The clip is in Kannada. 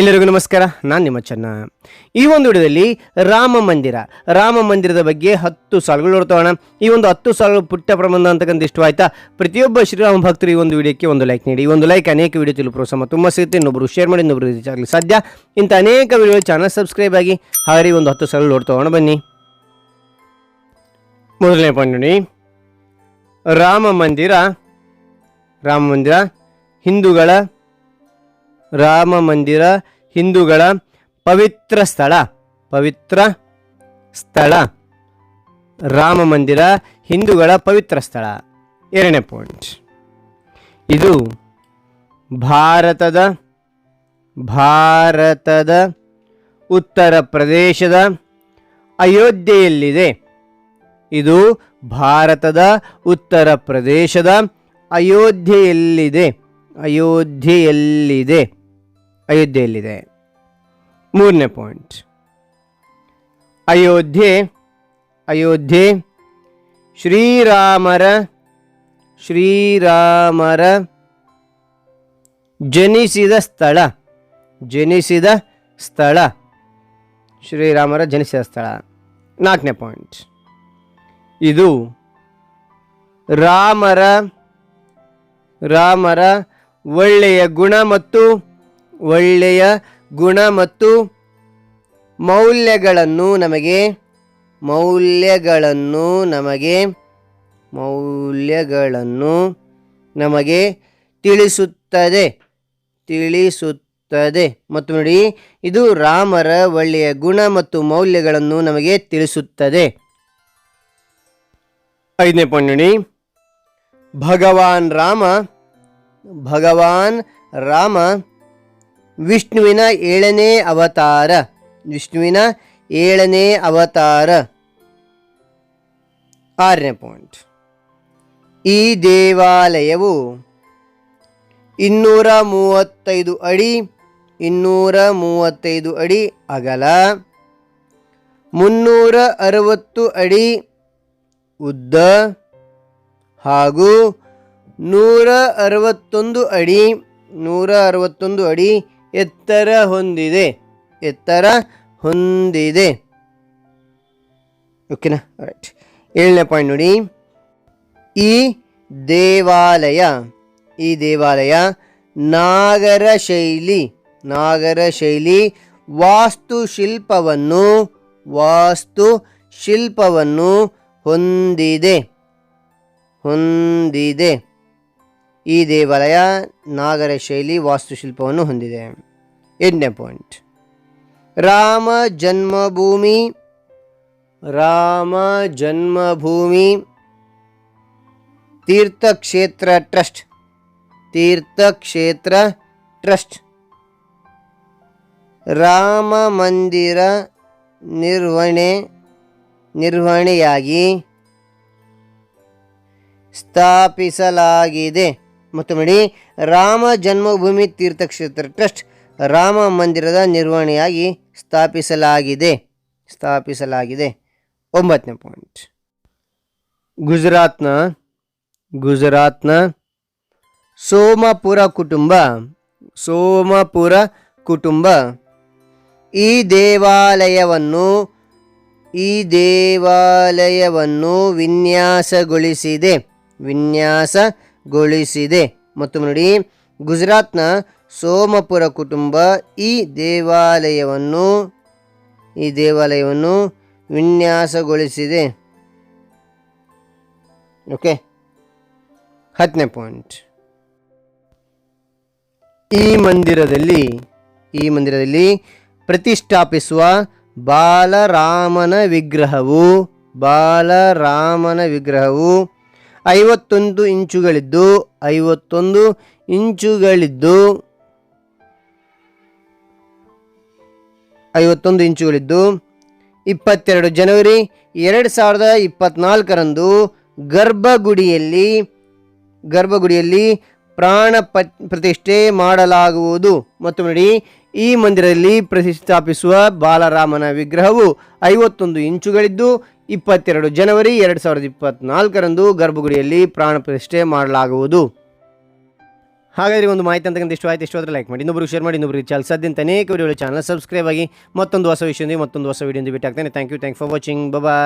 ಎಲ್ಲರಿಗೂ ನಮಸ್ಕಾರ, ನಾನು ನಿಮ್ಮ ಚೆನ್ನ. ಈ ಒಂದು ವಿಡಿಯೋದಲ್ಲಿ ರಾಮ ಮಂದಿರ, ರಾಮ ಮಂದಿರದ ಬಗ್ಗೆ ಹತ್ತು ಸಾಲುಗಳು ನೋಡ್ತೋಣ ಈ ಒಂದು ಹತ್ತು ಸಾಲುಗಳು ಪುಟ್ಟ ಪ್ರಬಂಧ ಅಂತಕ್ಕಂಥ ಇಷ್ಟವಾಯ್ತಾ ಪ್ರತಿಯೊಬ್ಬ ಶ್ರೀರಾಮ ಭಕ್ತರು ಈ ಒಂದು ವಿಡಿಯೋಕ್ಕೆ ಒಂದು ಲೈಕ್ ನೀಡಿ. ಈ ಒಂದು ಲೈಕ್ ಅನೇಕ ವಿಡಿಯೋ ತಿಳು ಪ್ರೋತ್ಸಾಹ ತುಂಬ ಸಿಗುತ್ತೆ ಇನ್ನೊಬ್ಬರು ಶೇರ್ ಮಾಡಿ ಇನ್ನೊಬ್ಬರು ಆಗಲಿ ಸಾಧ್ಯ. ಇಂಥ ಅನೇಕ ವಿಡಿಯೋ ಚಾನಲ್ ಸಬ್ಸ್ಕ್ರೈಬ್ ಆಗಿ ಹಾಗೆ ಒಂದು ಹತ್ತು ಸಾಲು ನೋಡ್ತೋಣ ಬನ್ನಿ. ಮೊದಲನೇ ಪಾಯಿಂಟ್ ನೋಡಿ. ರಾಮ ಮಂದಿರ ರಾಮ ಮಂದಿರ ಹಿಂದೂಗಳ ರಾಮ ಮಂದಿರ ಹಿಂದೂಗಳ ಪವಿತ್ರ ಸ್ಥಳ. ಪವಿತ್ರ ಸ್ಥಳ. ರಾಮ ಮಂದಿರ ಹಿಂದೂಗಳ ಪವಿತ್ರ ಸ್ಥಳ. ಎರಡನೇ ಪಾಯಿಂಟ್ ಇದು ಭಾರತದ ಭಾರತದ ಉತ್ತರ ಪ್ರದೇಶದ ಅಯೋಧ್ಯೆಯಲ್ಲಿದೆ. ಇದು ಭಾರತದ ಉತ್ತರ ಪ್ರದೇಶದ ಅಯೋಧ್ಯೆಯಲ್ಲಿದೆ. ಅಯೋಧ್ಯೆಯಲ್ಲಿದೆ. ಅಯೋಧ್ಯೆಯಲ್ಲಿದೆ. ಮೂರನೇ ಪಾಯಿಂಟ್ ಅಯೋಧ್ಯೆ ಅಯೋಧ್ಯೆ, ಶ್ರೀರಾಮರ ಶ್ರೀರಾಮರ ಜನಿಸಿದ ಸ್ಥಳ ಜನಿಸಿದ ಸ್ಥಳ, ಶ್ರೀರಾಮರ ಜನಿಸಿದ ಸ್ಥಳ. ನಾಲ್ಕನೇ ಪಾಯಿಂಟ್ ಇದು ರಾಮರ ರಾಮರ ಒಳ್ಳೆಯ ಗುಣ ಮತ್ತು ಒಳ್ಳೆಯ ಗುಣ ಮತ್ತು ಮೌಲ್ಯಗಳನ್ನು ನಮಗೆ ಮೌಲ್ಯಗಳನ್ನು ನಮಗೆ ಮೌಲ್ಯಗಳನ್ನು ನಮಗೆ ತಿಳಿಸುತ್ತದೆ. ತಿಳಿಸುತ್ತದೆ. ಮತ್ತು ನೋಡಿ, ಇದು ರಾಮರ ಒಳ್ಳೆಯ ಗುಣ ಮತ್ತು ಮೌಲ್ಯಗಳನ್ನು ನಮಗೆ ತಿಳಿಸುತ್ತದೆ. ಐದನೇ ಪಾಯಿಂಟ್ ಭಗವಾನ್ ರಾಮ ಭಗವಾನ್ ರಾಮ ವಿಷ್ಣುವಿನ ಏಳನೇ ಅವತಾರ. ವಿಷ್ಣುವಿನ ಏಳನೇ ಅವತಾರ. ಆರನೇ ಪಾಯಿಂಟ್ ಈ ದೇವಾಲಯವು ಇನ್ನೂರ ಮೂವತ್ತೈದು ಅಡಿ, ಇನ್ನೂರ ಮೂವತ್ತೈದು ಅಡಿ ಅಗಲ, ಮುನ್ನೂರ ಅರವತ್ತು ಅಡಿ ಉದ್ದ ಹಾಗೂ ನೂರ ಅರವತ್ತೊಂದು ಅಡಿ, ನೂರ ಅರವತ್ತೊಂದು ಅಡಿ ಎತ್ತರ ಹೊಂದಿದೆ ಎತ್ತರ ಹೊಂದಿದೆ. ಓಕೆನಾ? ರೈಟ್ ಏಳನೇ ಪಾಯಿಂಟ್ ನೋಡಿ. ಈ ದೇವಾಲಯ ಈ ದೇವಾಲಯ ನಾಗರ ಶೈಲಿ ನಾಗರ ಶೈಲಿ ವಾಸ್ತುಶಿಲ್ಪವನ್ನು ವಾಸ್ತುಶಿಲ್ಪವನ್ನು ಹೊಂದಿದೆ ಹೊಂದಿದೆ. ಈ ದೇವಾಲಯ ನಾಗರ ಶೈಲಿ ವಾಸ್ತುಶಿಲ್ಪವನ್ನು ಹೊಂದಿದೆ. ಎಂಟನೇ point Rama Janmabhoomi Rama Janmabhoomi, Tirthakshetra trust Tirthakshetra trust. Rama Mandir ನಿರ್ವಹಣೆ, ನಿರ್ವಹಣೆಯಾಗಿ ಸ್ಥಾಪಿಸಲಾಗಿದೆ. ಮತ್ತು ನೋಡಿ, ರಾಮ ಜನ್ಮಭೂಮಿ ತೀರ್ಥಕ್ಷೇತ್ರ ಟ್ರಸ್ಟ್ ರಾಮ ಮಂದಿರದ ನಿರ್ವಹಣೆಯಾಗಿ ಸ್ಥಾಪಿಸಲಾಗಿದೆ. ಸ್ಥಾಪಿಸಲಾಗಿದೆ. ಒಂಬತ್ತನೇ ಪಾಯಿಂಟ್. ಗುಜರಾತ್ನ ಗುಜರಾತ್ನ ಸೋಮಪುರ ಕುಟುಂಬ ಸೋಮಪುರ ಕುಟುಂಬ. ಈ ದೇವಾಲಯವನ್ನು ಈ ದೇವಾಲಯವನ್ನು ವಿನ್ಯಾಸಗೊಳಿಸಿದೆ. ವಿನ್ಯಾಸಗೊಳಿಸಿದೆ ಮತ್ತು ನೋಡಿ, ಗುಜರಾತ್ನ ಸೋಮಪುರ ಕುಟುಂಬ ಈ ದೇವಾಲಯವನ್ನು ಈ ದೇವಾಲಯವನ್ನು ವಿನ್ಯಾಸಗೊಳಿಸಿದೆ. ಓಕೆ, ಹತ್ತನೇ ಪಾಯಿಂಟ್. ಈ ಮಂದಿರದಲ್ಲಿ ಈ ಮಂದಿರದಲ್ಲಿ ಪ್ರತಿಷ್ಠಾಪಿಸುವ ಬಾಲರಾಮನ ವಿಗ್ರಹವು ಬಾಲರಾಮನ ವಿಗ್ರಹವು ಐವತ್ತೊಂದು ಇಂಚುಗಳಿದ್ದು ಐವತ್ತೊಂದು ಇಂಚುಗಳಿದ್ದು ಐವತ್ತೊಂದು ಇಂಚುಗಳಿದ್ದು, ಇಪ್ಪತ್ತೆರಡು ಜನವರಿ ಎರಡು ಸಾವಿರದ ಇಪ್ಪತ್ನಾಲ್ಕರಂದು ಗರ್ಭಗುಡಿಯಲ್ಲಿ ಗರ್ಭಗುಡಿಯಲ್ಲಿ ಪ್ರಾಣ ಪ್ರತಿಷ್ಠೆ ಮಾಡಲಾಗುವುದು. ಮತ್ತು ನೋಡಿ, ಈ ಮಂದಿರದಲ್ಲಿ ಪ್ರತಿಷ್ಠಾಪಿಸುವ ಬಾಲರಾಮನ ವಿಗ್ರಹವು ಐವತ್ತೊಂದು ಇಂಚುಗಳಿದ್ದು ಇಪ್ಪತ್ತೆರಡು ಜನವರಿ ಎರಡು ಸಾವಿರದ ಇಪ್ಪತ್ನಾಲ್ಕರಂದು ಗರ್ಭಗುಡಿಯಲ್ಲಿ ಪ್ರಾಣ ಪ್ರತಿಷ್ಠೆ ಮಾಡಲಾಗುವುದು. ಹಾಗಾದರೆ ಒಂದು ಮಾಹಿತಿ ಅಂತಕ್ಕಂಥ ಇಷ್ಟ ಆಯ್ತು, ಇಷ್ಟ ಆದ್ರೆ ಲೈಕ್ ಮಾಡಿ. ಇನ್ನೊಬ್ಬರು ಶೇರ್ ಮಾಡಿ ಇನ್ನೊಬ್ಬರಿಗೆ ಚಾಲ್ ಸದ್ಯಂತ ಅನೇಕ ವಿಡಿಯೋಗಳ ಚಾನಲ್ ಸಬ್ಸ್ಕ್ರೈಬ್ ಆಗಿ ಮತ್ತೊಂದು ಹೊಸ ವಿಷಯದೊಂದಿಗೆ ಮತ್ತೊಂದು ಹೊಸ ವಿಡಿಯೋ ಭೇಟಿ ಆಗ್ತಾನೆ thank you thank for watching bye